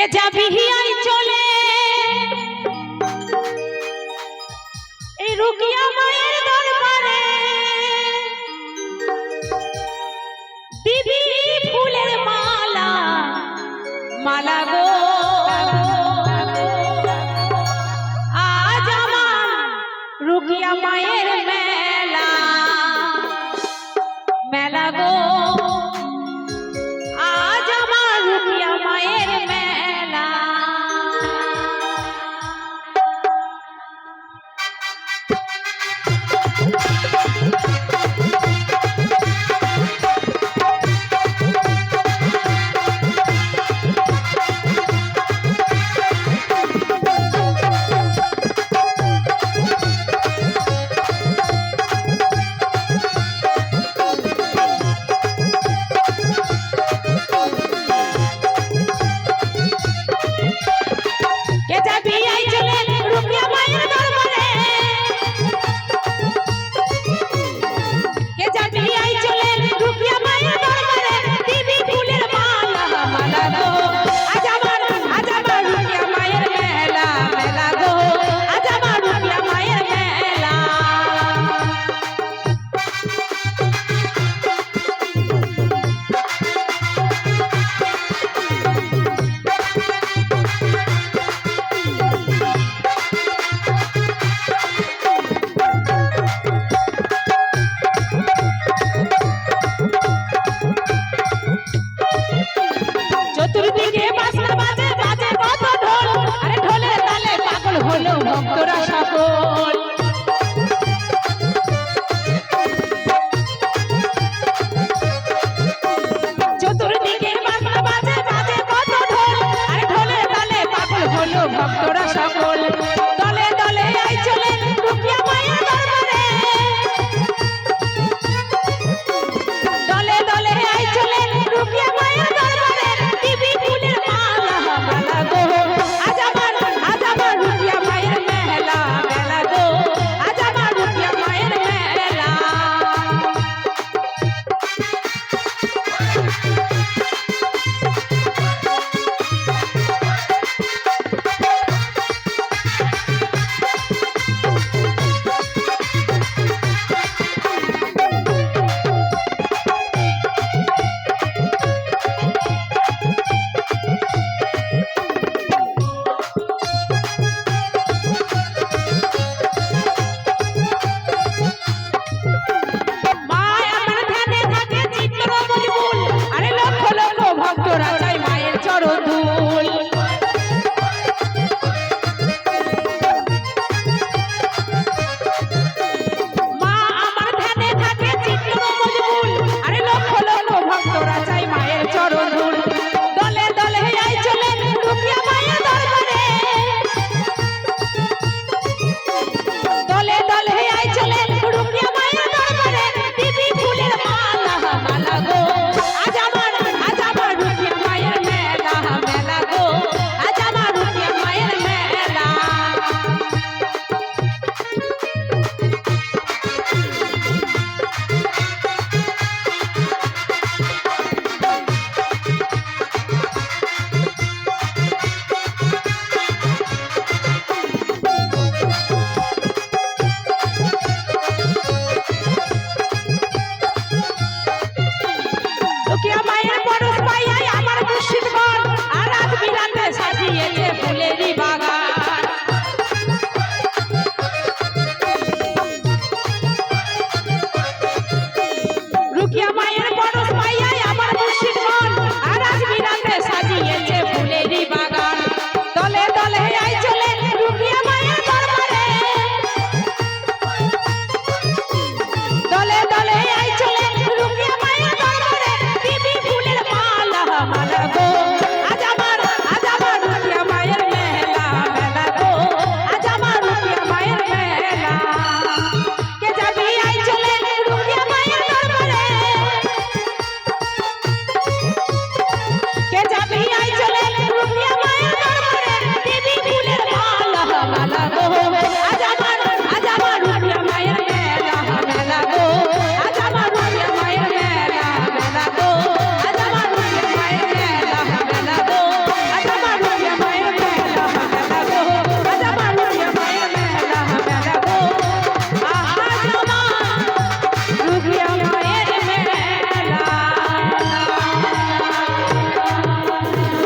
কে যাবি হিয়াই চলে। এই রুকিয়া মায়ের দরবারে দিবি ফুলের মালা মালা গো Música